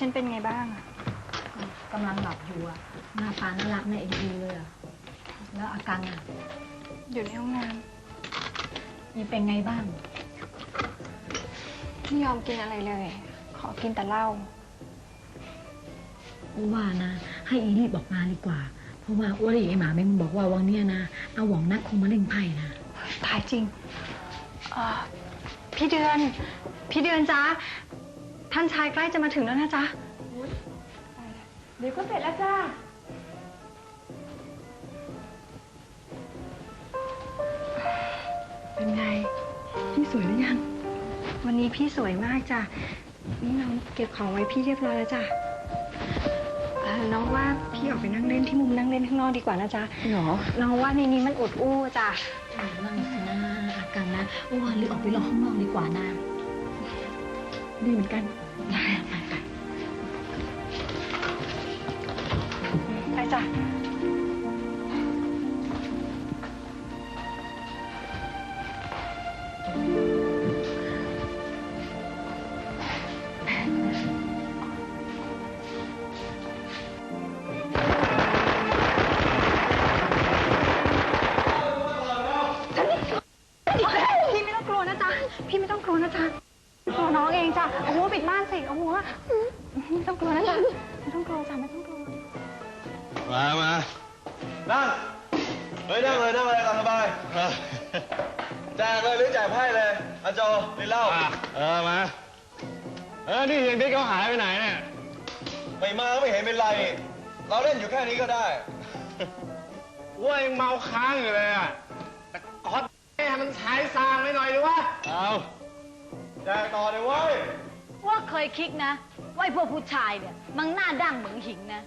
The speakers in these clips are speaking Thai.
ฉันเป็นไงบ้างอะกำลังหลับอยู่อะหน้าตาน่ารักในเอ็นดูเลยอะแล้วอาการอะอยู่ในห้องน้มีเป็นไงบ้างำไม่ยอมกินอะไรเลย ขอกินแต่เหล้าอ้ว่านะ ให้อีรีบออกมาดีกว่า เพราะว่าอ้วนได้ยินไอ้หมาแม่งบอกว่าวันเนี้ยนะเอาหว่องนัดคงมาเล่งไพ่นะตายจริงเอ่อพี่เดือน พี่เดือนจ๊ะ ท่านชายใกล้จะมาถึงแล้วนะจ๊ะ เดี๋ยวก็เสร็จแล้วจ้า เป็นไง พี่สวยหรือยัง วันนี้พี่สวยมากจ้ะ นี่น้องเก็บของไว้พี่เรียบร้อยแล้วจ้ะเอ่อน้องว่าพี่ออกไปนั่งเล่นที่มุมนั่งเล่นข้างนอกดีกว่านะจ๊ะ หรอน้องว่าในนี้มันอุดอู้จ้ะ นั่งสินะอาการนะอ้วนรีบออกไปรอข้างนอกดีกว่านะ ดีเหมือนกันไปไปไปจ้ะ จ้ะเอาหัวปิดม่านสิเอาหัวไม่ต้องกลัวนะจ๊ะไม่ต้องกลัวจ้ะไม่ต้องกลัวมามานั่ง เฮ้ยนั่งเลยนั่งเลยตามสบายเออแจกเลยหรือแจกไพ่เลยอาโจนี่เหล่า อะเออมา เออ นี่เฮียบิ๊กเขาหายไปไหนเนี่ย ไม่มาก็ไม่เห็นเป็นไรนี่เราเล่นอยู่แค่นี้ก็ได้ว่ายังเมาค้างอยู่เลยอะ แต่กอดให้มันใช้ซางไม่หน่อยดีวะ เอา แจกต่อเลยเว้ย ว่าเคยคิดนะ ว่าไอ้พวกผู้ชายเนี่ยมันหน้าด้านเหมือนหิงนะ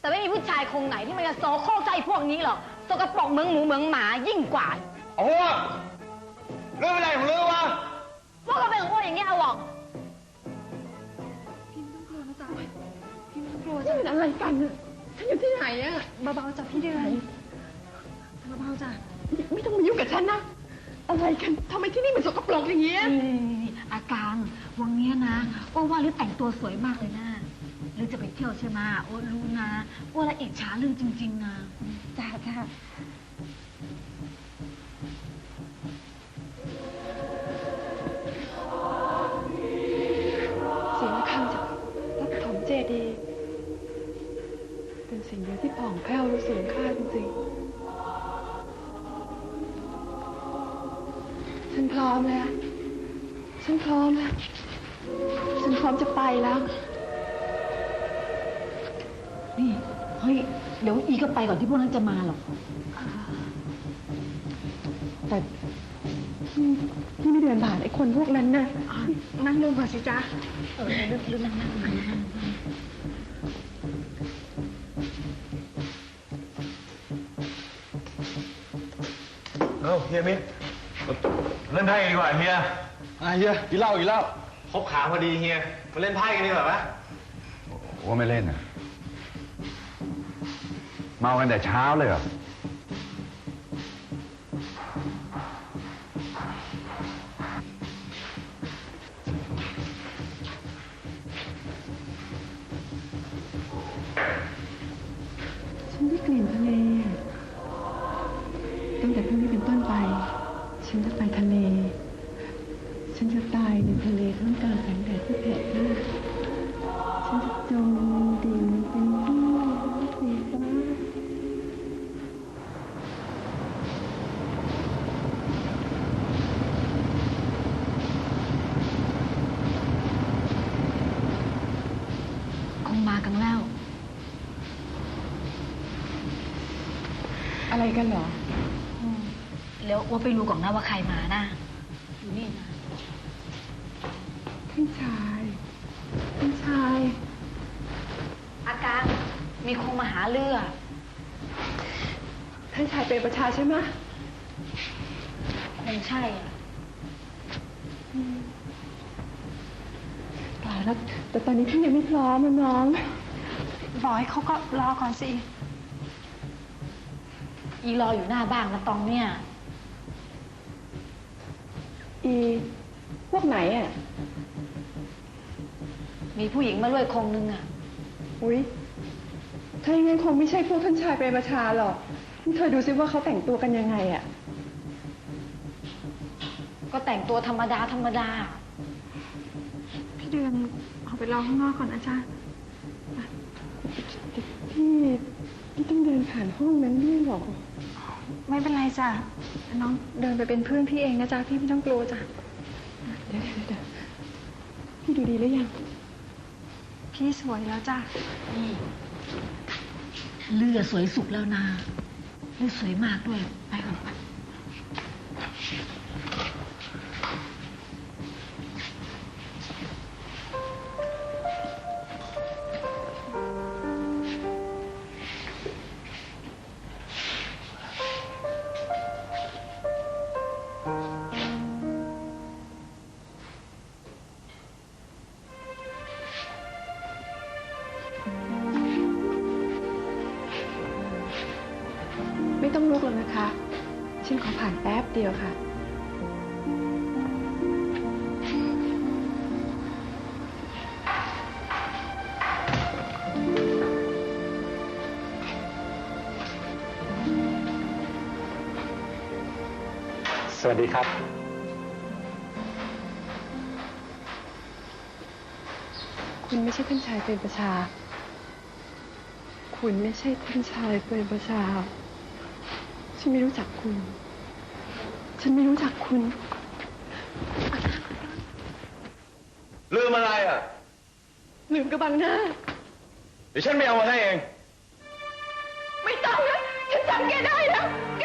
แต่ไม่มีผู้ชายคงไหนที่มันจะโซโครกใจพวกนี้หรอกสกปรกเหมือนหมูเหมือนหมายิ่งกว่า โอ้โหเรื่องอะไรของเรื่องวะ พวกก็เป็นของพวกอย่างนี้เอาหรอกกลัวนี่จ้ะมันอะไรกันน่ะฉันอยู่ที่ไหนอะเบาๆจ้ะพี่เดือนเบาๆจ้ะไม่ต้องมายุ่งกับฉันนะ อะไรกันทำไมที่นี่มันสกปรกอย่างเงี้ย นี่นี่นี่ อาการวันเนี้ยนะอ้วนว่าลือแต่งตัวสวยมากเลยนะลือจะไปเที่ยวใช่ไหมอ้วนรู้นะอ้วนละอิจฉาลือจริง ๆนะจ้าจ้าเสียงะฆังจากพระปฐมเจดีย์เป็นสิ่งเดียวที่ผ่องแผ้วและสูงค่าจริงๆฉันพร้อมแล้ว ฉันพร้อมแล้ว ฉันพร้อมจะไปแล้ว นี่ เฮ้ย เดี๋ยวอีก็ไปก่อนที่พวกนั้นจะมาหรอก แต่พี่พี่ไม่เดินผ่านไอ้คนพวกนั้นนะนั่งลงก่อนสิจ๊ะเออลือลือนั่งนั่งนั่งนั่งเอ้าเฮียมิกเล่นไพ่กันดีกว่าเฮีย อะเฮียกินเหล้ากินเหล้าครบขาพอดีเฮียมาเล่นไพ่กันดีกว่าไหมว่าไม่เล่นอะเมากันแต่เช้าเลยเหรอฉันได้กลิ่นทะเลตั้งแต่พรุ่งนี้เป็นต้นไป ฉันจะไปทะเล ฉันจะตายใน ทะเลท่ามกลางแสงแดดที่เผ็ดมากฉันจะจมดิ่งเป็นที่สีฟ้าคงมากันแล้ว อะไรกันเหรอ แล้วอ้วนไปรู้ก่อนนะว่าใครมานะอยู่นี่นะ ท่านชายท่านชาย อาการมีคงมาหาเรือ ท่านชายเป็นประชาใช่ไหมคงใช่อะตายแล้ว แต่ตอนนี้พี่ยังไม่พร้อมอะน้อง บอกให้เขาก็รอก่อนสิ อีรออยู่หน้าบ้านนะตองเนี่ย อี พวกไหนอะ มีผู้หญิงมาด้วยคงนึงอะอุ๊ย ถ้าอย่างนั้นคงไม่ใช่พวกท่านชายเปรมประชาหรอกนี่เธอดูซิว่าเขาแต่งตัวกันยังไงอะก็แต่งตัวธรรมดาธรรมดา พี่เดือนออกไปรอข้างนอกก่อนนะจ๊ะพี่พี่ต้องเดินผ่านห้องนั้นด้วยเหรอ ไม่เป็นไรจ้ะ น้องเดินไปเป็นเพื่อนพี่เองนะจ๊ะ พี่ไม่ต้องกลัวจ้ะ เดี๋ยวเดี๋ยวเดี๋ยวพี่ดูดีหรือยัง พี่สวยแล้วจ้ะนี่เรือสวยสุกแล้วนาเรือสวยมากด้วย เดียวค่ะ สวัสดีครับ คุณไม่ใช่ท่านชายเป็นประชา คุณไม่ใช่ท่านชายเป็นประชา ฉันไม่รู้จักคุณ ฉันไม่รู้จักคุณ ลืมอะไรอะ ลืมกระบังหน้า เดี๋ยวฉันไม่เอามาให้เอง ไม่ต้องนะฉันจำแกได้นะแก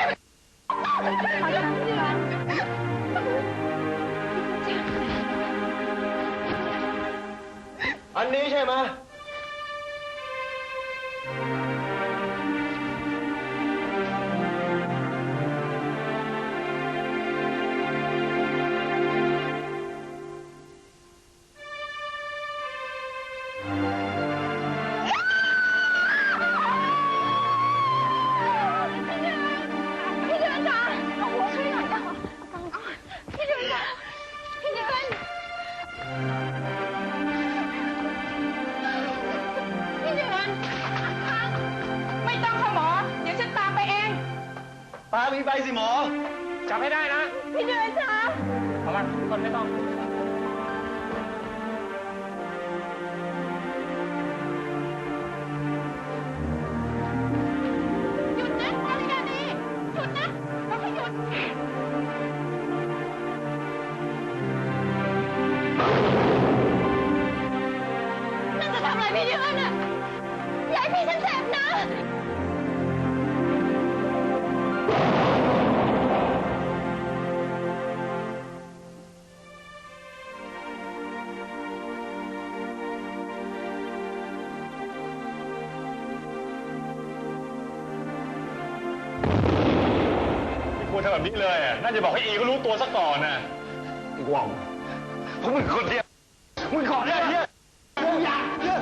อันนี้ใช่ไหม ตามีใบสิหมอ จับให้ได้นะพี่เดือนจ้ะเอามาคนไม่ต้อง หยุดนะภรรยานีหยุดนะบอกให้หยุด นั่นจะทำอะไรพี่เดือนอะอย่าให้พี่ฉันเจ็บนะำแบบนี้เลยอะน่าจะบอกให้อีก็รู้ตัวซะก่อนนะไอ้ว่องเพราะมึงคนเดียว มึงขอได้เนี่ยมึงอยากเนี่ย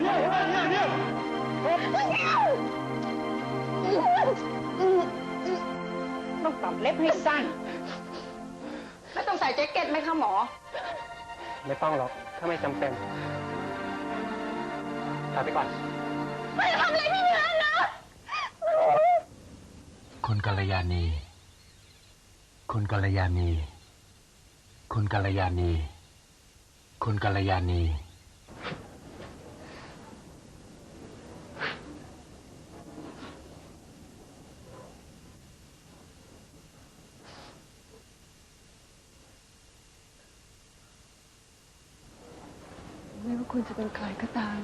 เนี่ยเห็นไหมเนี่ยเนี่ยต้องตัดเล็บให้สั้นแล้วต้องใส่แจ็คเก็ตไหมคะหมอ ไม่ต้องหรอก ถ้าไม่จำเป็นถอยไปก่อนไม่ทำอะไรพี่เดือนนะ คุณกัลยาณี คุณกัลยาณี คุณกัลยาณี คุณกัลยาณีไม่ว่าคุณจะเป็นใครก็ตาม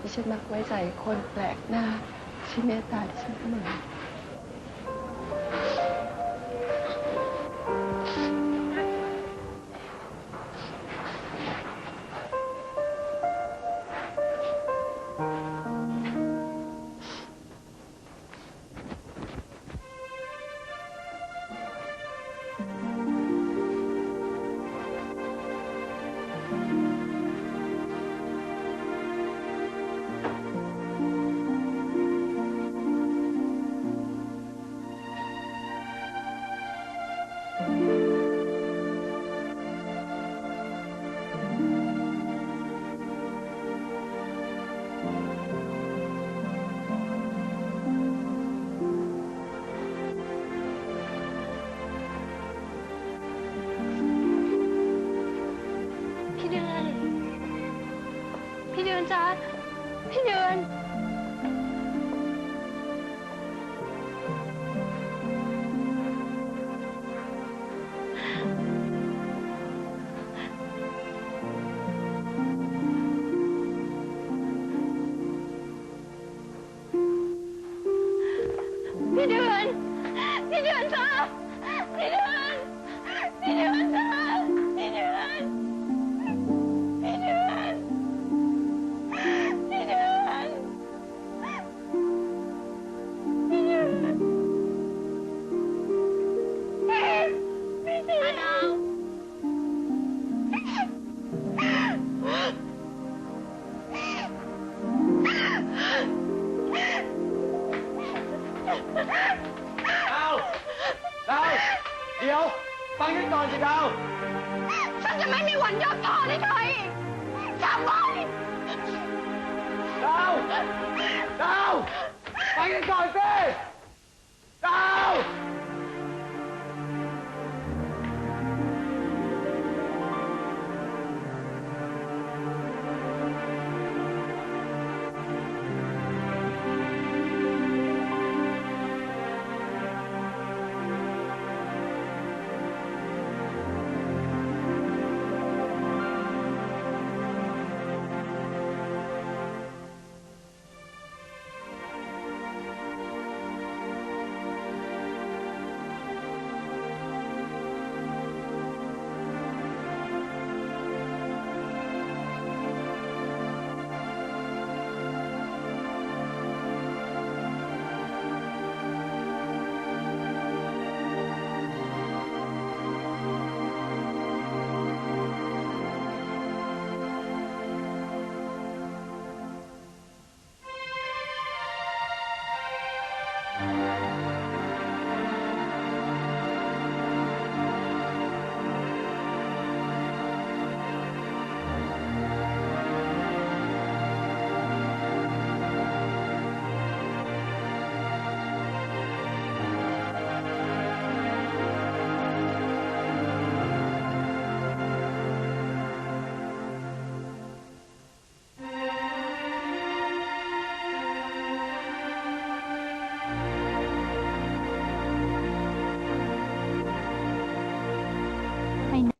ดิฉันมักไว้ใจคนแปลกหน้าที่เมตตาดิฉันเสมอ จัดพี่เดือน 欢迎掌声，走。